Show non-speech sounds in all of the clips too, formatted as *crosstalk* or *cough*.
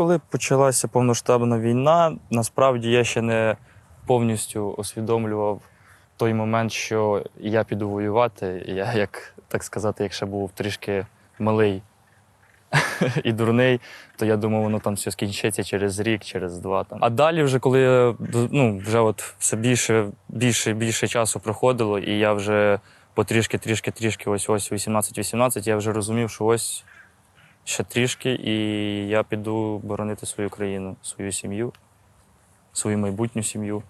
коли почалася повноштабна війна, насправді я ще не повністю усвідомлював той момент, що я піду воювати. Я, як так сказати, якщо був трішки малий *laughs* і дурний, то я думав, воно там все скінчиться через рік, через два. Там. А далі, вже коли я, ну, вже от все більше, більше, більше часу проходило, і я вже потрішки, трішки, трішки, ось ось 18-18, я вже розумів, що ось ще трішки, і я піду боронити свою країну, свою сім'ю, свою майбутню сім'ю.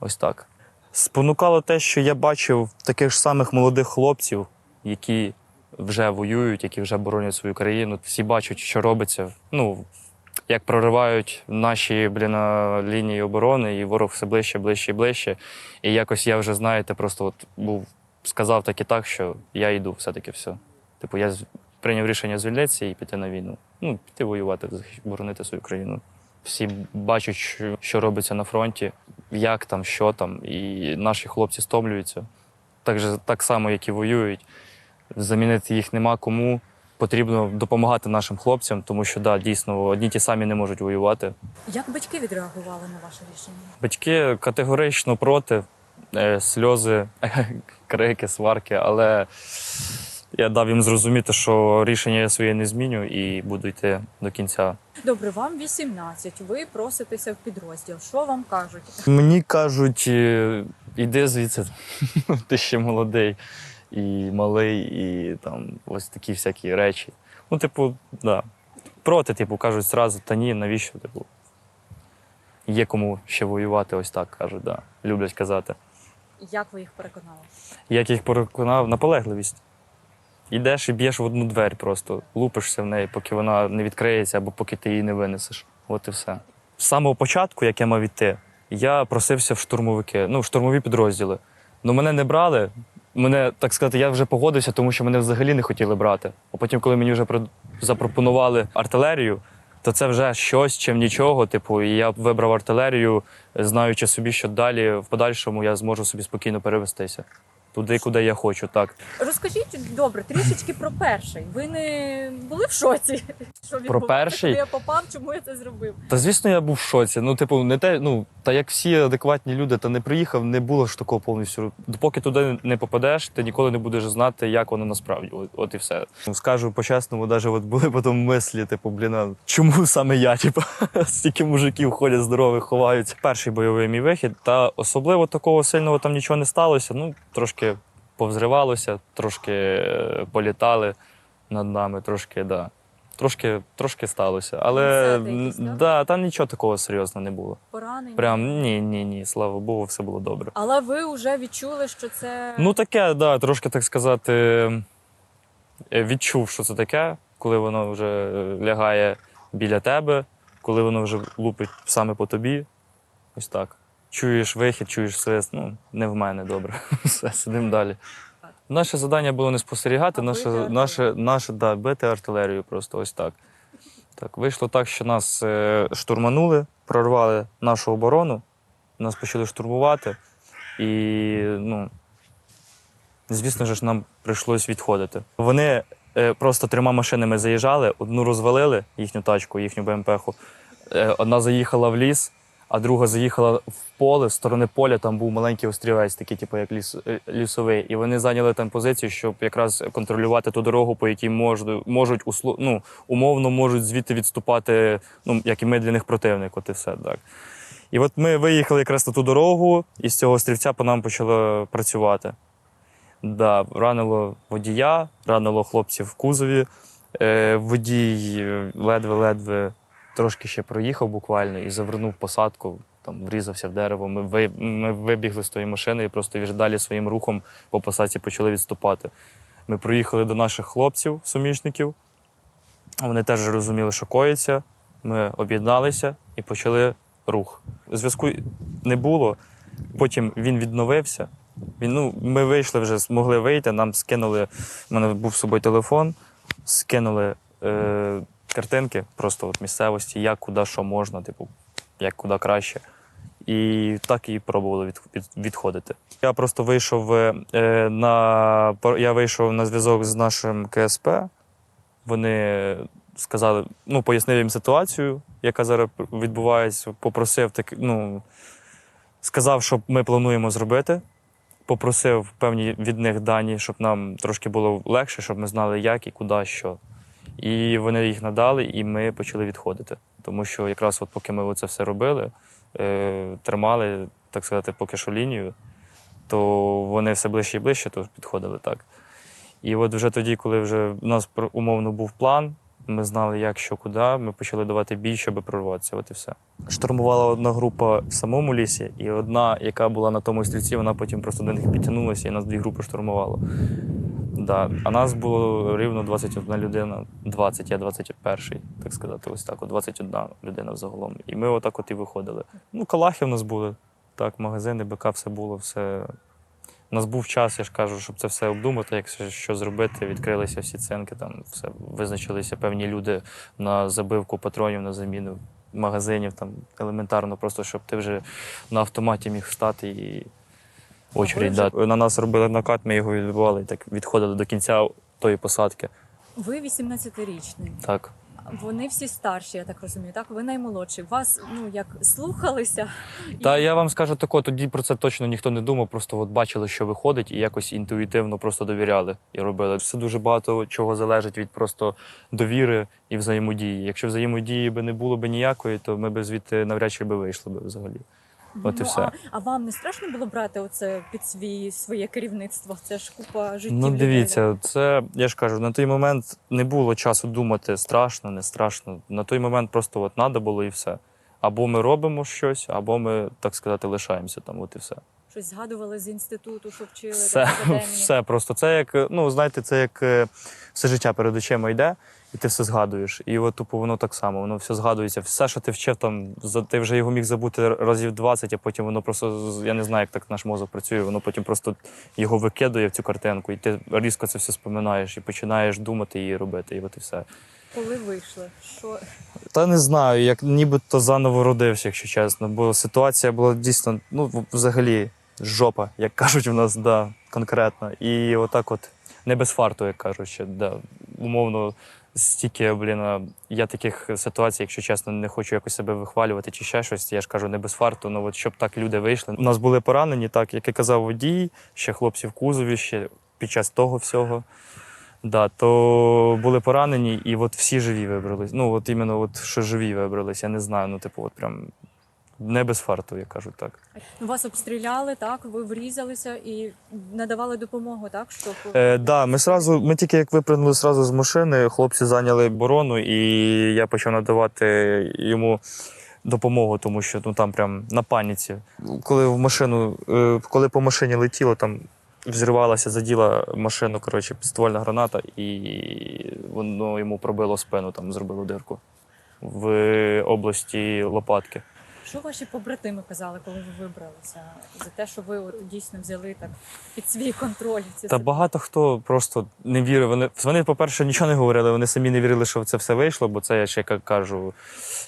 Ось так. Спонукало те, що я бачив таких ж самих молодих хлопців, які вже воюють, які вже боронять свою країну. Всі бачать, що робиться. Ну, як проривають наші блін, лінії оборони, і ворог все ближче, ближче і ближче. І якось я вже, знаєте, просто от був, сказав так і так, що я йду все-таки все. Типу, я прийняв рішення звільнитися і піти на війну. Ну, піти воювати, боронити свою країну. Всі бачать, що, робиться на фронті, як там, що там, і наші хлопці стомлюються. Так, же, так само, як і воюють. Замінити їх нема кому. Потрібно допомагати нашим хлопцям, тому що да, дійсно одні ті самі не можуть воювати. Як батьки відреагували на ваше рішення? Батьки категорично проти, е, сльози, *laughs* крики, сварки, але я дав їм зрозуміти, що рішення я своє не зміню і буду йти до кінця. Добре, вам 18, ви проситеся в підрозділ. Що вам кажуть? Мені кажуть, е, іди звідси, *laughs* ти ще молодий і малий, і там ось такі всякі речі. Ну, типу, да. Проти, типу, кажуть зразу, та ні, навіщо? Типу, є кому ще воювати, ось так кажуть, да. люблять казати. Як ви їх переконали? Як їх переконав, наполегливість. Йдеш і б'єш в одну двері просто, лупишся в неї, поки вона не відкриється або поки ти її не винесеш. От і все. З самого початку, як я мав іти, я просився в штурмовики, ну, в штурмові підрозділи. Ну мене не брали. Мене, так сказати, я вже погодився, тому що мене взагалі не хотіли брати. А потім, коли мені вже запропонували артилерію, то це вже щось, чим нічого. Типу, і я вибрав артилерію, знаючи собі, що далі в подальшому я зможу собі спокійно перевестися. Туди, куди я хочу, так. Розкажіть добре, трішечки про перший. Ви не були в шоці? *laughs* Що відбувається, перший? Коли я попав, чому я це зробив? Та звісно, я був в шоці. Ну, типу, не те, ну та як всі адекватні люди, та не приїхав, не було ж такого повністю. Допоки туди не попадеш, ти ніколи не будеш знати, як воно насправді. От, от і все. Ну, Скажу по-чесному, навіть от були потім мислі, типу, блін, чому саме я? Типу, *laughs* стільки мужиків ходять здорових, ховаються. Перший бойовий мій вихід, та особливо такого сильного там нічого не сталося. Ну, трошки повзривалося, трошки е, політали над нами, трошки, да. Трошки, трошки сталося. Але якісь, да? да, там нічого такого серйозного не було. Поранення? Прям ні, ні, ні, слава Богу, все було добре. Але ви вже відчули, що це Ну таке, да, трошки так сказати, е, відчув, що це таке, коли воно вже е, лягає біля тебе, коли воно вже лупить саме по тобі. Ось так. Чуєш вихід, чуєш свист, ну, не в мене добре. *laughs* Все, сидимо далі. Наше завдання було не спостерігати, А наше, бити наше, наше да, бити артилерію просто ось так. Так, вийшло так, що нас е, штурманули, прорвали нашу оборону, нас почали штурмувати. І, ну, звісно ж, нам прийшлось відходити. Вони е, просто трьома машинами заїжджали, одну розвалили їхню тачку, їхню БМП-ху. Е, одна заїхала в ліс, а друга заїхала в поле. З сторони поля там був маленький острівець, такий, типу, як ліс, е, лісовий. І вони зайняли там позицію, щоб якраз контролювати ту дорогу, по якій можуть, можуть ну, умовно можуть звідти відступати, ну, як і ми для них противник. От і все так. І от ми виїхали якраз на ту дорогу, і з цього острівця по нам почало працювати. Да, ранило водія, ранило хлопців в кузові. Е, водій е, ледве-ледве трошки ще проїхав буквально і завернув посадку, там врізався в дерево. Ми, ви, ми вибігли з тої машини і просто далі своїм рухом по посадці почали відступати. Ми проїхали до наших хлопців, сумішників. Вони теж розуміли, що коїться. Ми об'єдналися і почали рух. Зв'язку не було. Потім він відновився. Він, ну, ми вийшли вже, змогли вийти, нам скинули. У мене був з собою телефон, скинули е, картинки просто от місцевості, як куди що можна, типу, як куди краще. І так і пробували від, від, відходити. Я просто вийшов е, на я вийшов на зв'язок з нашим КСП. Вони сказали, ну, пояснив їм ситуацію, яка зараз відбувається, попросив так, ну, сказав, що ми плануємо зробити. Попросив певні від них дані, щоб нам трошки було легше, щоб ми знали, як і куди, що. І вони їх надали, і ми почали відходити. Тому що якраз от поки ми це все робили, е, тримали, так сказати, поки що лінію, то вони все ближче і ближче то підходили так. І от вже тоді, коли вже у нас умовно був план, ми знали, як, що, куди, ми почали давати бій, щоб прорватися. От і все. Штурмувала одна група в самому лісі, і одна, яка була на тому стрільці, вона потім просто до них підтягнулася, і нас дві групи штурмувало. Да. А нас було рівно 21 людина, 20, я 21, так сказати, ось так, от 21 людина взагалом. І ми отак от і виходили. Ну, калахи в нас були, так, магазини, БК, все було, все. У нас був час, я ж кажу, щоб це все обдумати, як що зробити. Відкрилися всі цинки, там все визначилися певні люди на забивку патронів, на заміну магазинів, там елементарно, просто щоб ти вже на автоматі міг стати і очередь дати. На нас робили накат, ми його відбивали і так відходили до кінця тої посадки. Ви 18-річний. Так. Вони всі старші, я так розумію. Так, ви наймолодший. Вас ну як слухалися. Та І- я вам скажу тако, тоді про це точно ніхто не думав, просто от бачили, що виходить, і якось інтуїтивно просто довіряли і робили. Все дуже багато чого залежить від просто довіри і взаємодії. Якщо взаємодії би не було б ніякої, то ми б звідти навряд чи би вийшли б взагалі. От і ну, все. А, а вам не страшно було брати оце під свій своє керівництво? Це ж купа життів. Ну, людей. дивіться, це я ж кажу, на той момент не було часу думати страшно, не страшно. На той момент просто от треба було і все. Або ми робимо щось, або ми, так сказати, лишаємося там, от і все. Щось згадували з інституту, що вчили Все, *laughs* все просто. Це як, ну, знаєте, це як е, все життя перед очима йде, і ти все згадуєш. І от тупо воно так само, воно все згадується. Все, що ти вчив, там, ти вже його міг забути разів 20, а потім воно просто, я не знаю, як так наш мозок працює, воно потім просто його викидує в цю картинку, і ти різко це все споминаєш і починаєш думати і робити. І от і все. Коли вийшли, що Та не знаю, як нібито заново родився, якщо чесно. Бо ситуація була дійсно, ну, взагалі, жопа, як кажуть у нас, да, конкретно. І отак от, не без фарту, як кажуть, ще, да, умовно, стільки, блін, я таких ситуацій, якщо чесно, не хочу якось себе вихвалювати чи ще щось. Я ж кажу, не без фарту, ну от щоб так люди вийшли. У нас були поранені, так, як і казав водій, ще хлопці в кузові, ще під час того всього. Да, то були поранені, і от всі живі вибрались. Ну, от іменно, от що живі вибрались, я не знаю. Ну, типу, от прям не без фарту, як кажуть так. ну, вас обстріляли, так ви врізалися і надавали допомогу, так щоб Е, да, ми сразу, ми тільки як випрыгнули сразу з машини, хлопці зайняли оборону, і я почав надавати йому допомогу, тому що ну там прям на паніці. Коли в машину, е, коли по машині летіло, там взірвалася, заділа машину, коротше, ствольна граната, і воно йому пробило спину, там зробило дирку в області лопатки. Що ваші побратими казали, коли ви вибралися за те, що ви от дійсно взяли так під свій контроль ці Та багато хто просто не вірив. Вони, вони, по-перше, нічого не говорили, вони самі не вірили, що це все вийшло, бо це я ще як кажу.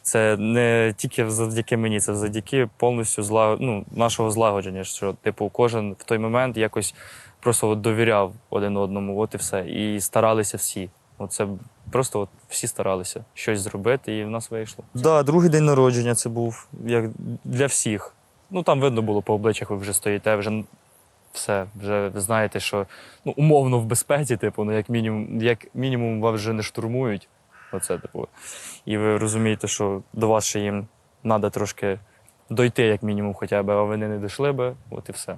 Це не тільки завдяки мені, це завдяки повністю зла... ну, нашого злагодження. Що, типу, кожен в той момент якось просто от довіряв один одному, от і все. І старалися всі. Оце просто от всі старалися щось зробити, і в нас вийшло. Так, да, другий день народження це був як для всіх. Ну там видно було по обличчях, ви вже стоїте, вже все, вже знаєте, що ну, умовно в безпеці, типу, ну як мінімум, як мінімум вас вже не штурмують. Оце, типу. І ви розумієте, що до вас ще їм треба трошки дойти, як мінімум, хоча б, а вони не дійшли би, от і все.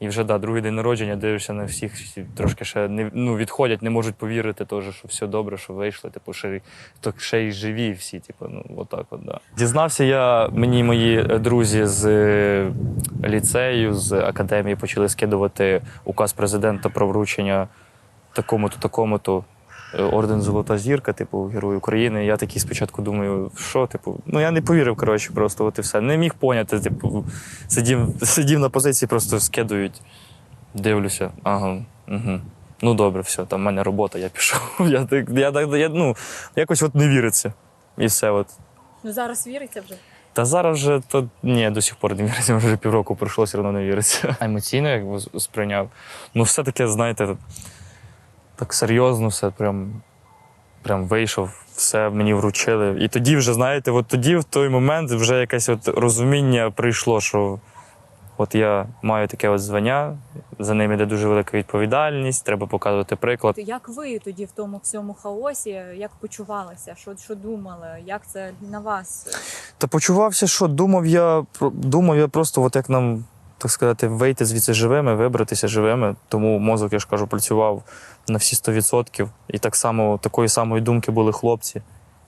І вже да, другий день народження, дивишся на всіх, всі трошки ще не ну, відходять, не можуть повірити, теж, що все добре, що вийшли. Типу, ще, й- ще й живі всі. Типу, ну, отак от, да. Дізнався я, мені мої е, друзі з е, ліцею, з академії почали скидувати указ президента про вручення такому-то, такому-то орден Золота зірка, типу, Герой України. Я такий спочатку думаю, що, типу, ну я не повірив, коротше, просто от і все. Не міг поняти, типу, сидів, сидів на позиції, просто скидують. Дивлюся, ага, угу. Ну добре, все, там в мене робота, я пішов. *laughs* Я, так- я, так- я, ну, якось от не віриться. І все. От. ну зараз віриться вже. Та зараз же то ні, до сих пор не віриться, *laughs* вже півроку пройшло, все одно не віриться. Емоційно як сприйняв. Ну, все таке, знаєте, так серйозно, все прям, прям вийшов. все мені вручили. І тоді вже, знаєте, от тоді, в той момент, вже якесь от розуміння прийшло, що от я маю таке от звання, за ним іде дуже велика відповідальність, треба показувати приклад. Як ви тоді в тому всьому хаосі, як почувалися? Що, що думали? Як це на вас? Та почувався, що думав я думав я просто, от як нам, так сказати, вийти звідси живими, вибратися живими. Тому мозок, я ж кажу, працював на всі 100%. І так само такої самої думки були хлопці.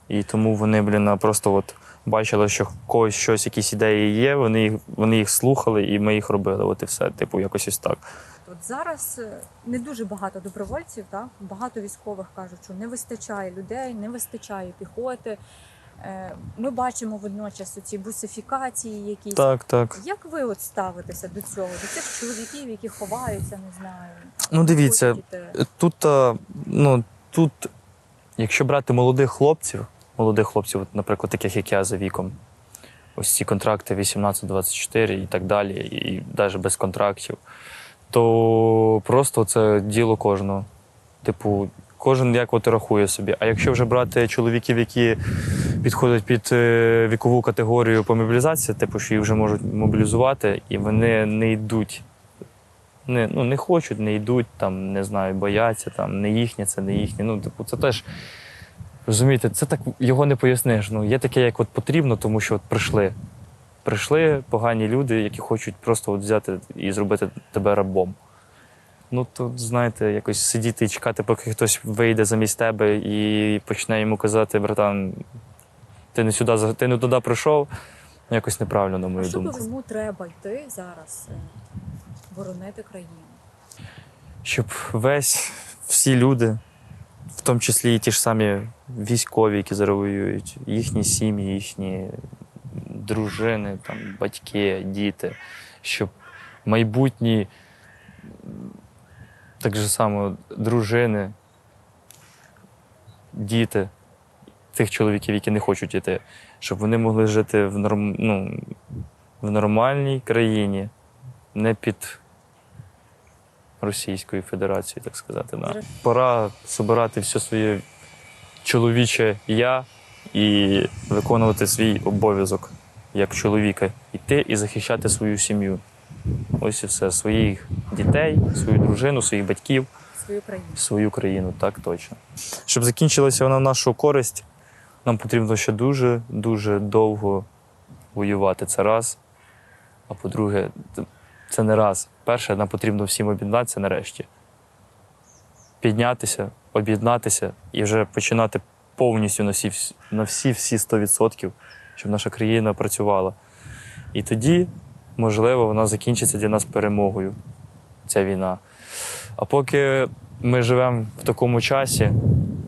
І тому вони, блін, просто от бачили, що когось щось, якісь ідеї є, вони їх, вони їх слухали, і ми їх робили. От і все. Типу, якось ось так. От зараз е, не дуже багато добровольців, так багато військових кажуть, що не вистачає людей, не вистачає піхоти. Е, Ми бачимо водночас ці бусифікації, якісь Так, так. як ви от ставитеся до цього, до цих чоловіків, які ховаються, не знаю. Ну, дивіться, хочуть? Тут, ну, тут, якщо брати молодих хлопців, молодих хлопців, от, наприклад, таких як я за віком, ось ці контракти 18-24 і так далі, і навіть без контрактів, то просто це діло кожного. Типу, кожен як от рахує собі. А якщо вже брати чоловіків, які підходять під е, вікову категорію по мобілізації, типу, що їх вже можуть мобілізувати, і вони не йдуть не, ну, не хочуть, не йдуть, там, не знаю, бояться, там, не їхнє, це не їхнє. Ну, типу, це теж, розумієте, це так його не поясниш. Ну, є таке, як от потрібно, тому що от прийшли. Прийшли погані люди, які хочуть просто от взяти і зробити тебе рабом. Ну, то, знаєте, якось сидіти і чекати, поки хтось вийде замість тебе і почне йому казати, братан, ти не сюди, ти не туди прийшов. Якось неправильно, на А мою що думку. кому треба йти зараз е, боронити країну? щоб весь всі люди, в тому числі і ті ж самі військові, які зараз воюють, їхні сім'ї, їхні дружини, там, батьки, діти, щоб майбутні так же само дружини, діти тих чоловіків, які не хочуть іти, щоб вони могли жити в, норм, ну, в нормальній країні, не під Російської Федерації, так сказати. Да. Пора збирати все своє чоловіче я і виконувати свій обов'язок як чоловіка. Йти і захищати свою сім'ю. Ось і все. Своїх дітей, свою дружину, своїх батьків, Свою країну. свою країну, так точно. Щоб закінчилася вона в нашу користь, нам потрібно ще дуже, дуже довго воювати. Це раз. А по-друге, це не раз. Перше, нам потрібно всім об'єднатися нарешті. Піднятися, об'єднатися і вже починати повністю на всі на всі 100%, щоб наша країна працювала. І тоді, можливо, вона закінчиться для нас перемогою, ця війна. А поки ми живемо в такому часі,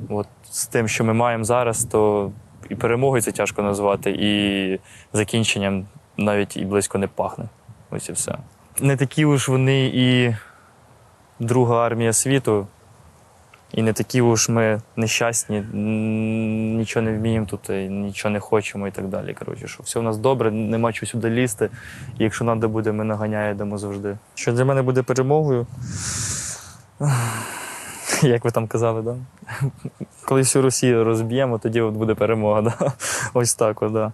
от з тим, що ми маємо зараз, то і перемогою це тяжко назвати, і закінченням навіть і близько не пахне. Ось і все. Не такі уж вони і друга армія світу, і не такі уж ми нещасні, нічого не вміємо тут, і нічого не хочемо і так далі. Коротше, що все в нас добре, нема чого сюди лізти. І якщо треба буде, ми наганяємо завжди. Що для мене буде перемогою? *laughs* Як ви там казали, да? *laughs* коли всю Росію розб'ємо, тоді от буде перемога. *laughs* Да? Ось так, от, да.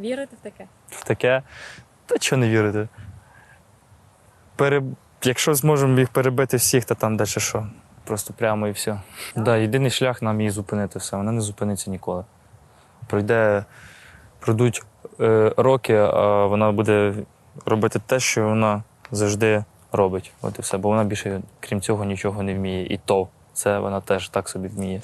Вірите в таке? В таке. Та чого не вірити? Пере... Якщо зможемо їх перебити всіх, то там далі що? Просто прямо і все. Так, да, єдиний шлях нам її зупинити все. Вона не зупиниться ніколи. Пройде, пройдуть е, роки, а вона буде робити те, що вона завжди робить. От і все. Бо вона більше, крім цього, нічого не вміє. І то це вона теж так собі вміє.